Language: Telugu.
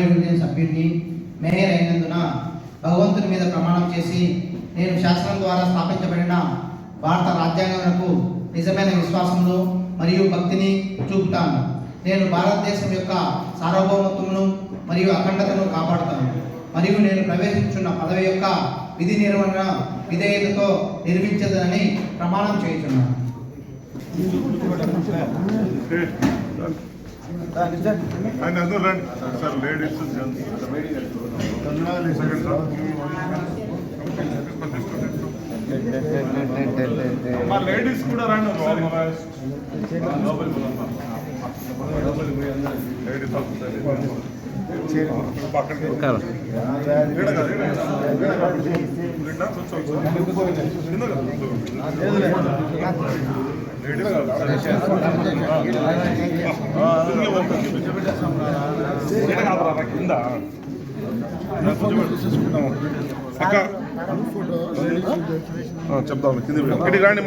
నలభై సభ్యుడిని మేయర్ అయినందున భగవంతుని మీద ప్రమాణం చేసి నేను శాస్త్రం ద్వారా స్థాపించబడిన భారత రాజ్యాంగంకు నిజమైన విశ్వాసంలో మరియు భక్తిని చూపుతాను. నేను భారతదేశం యొక్క సార్వభౌమత్వమును మరియు అఖండతను కాపాడుతాను. మరియు నేను ప్రవేశించున్న పదవి యొక్క విధి నిర్వహణ విధేయతతో నిర్మించదని ప్రమాణం చేయుచున్నాను. ఆయన అందరూ రండి. సార్ లేడీస్ సెకండ్ మా లేడీస్ కూడా రండి ఒకసారి లేడీస్ పక్కన కాదు, కింద కింద కింద రాండి.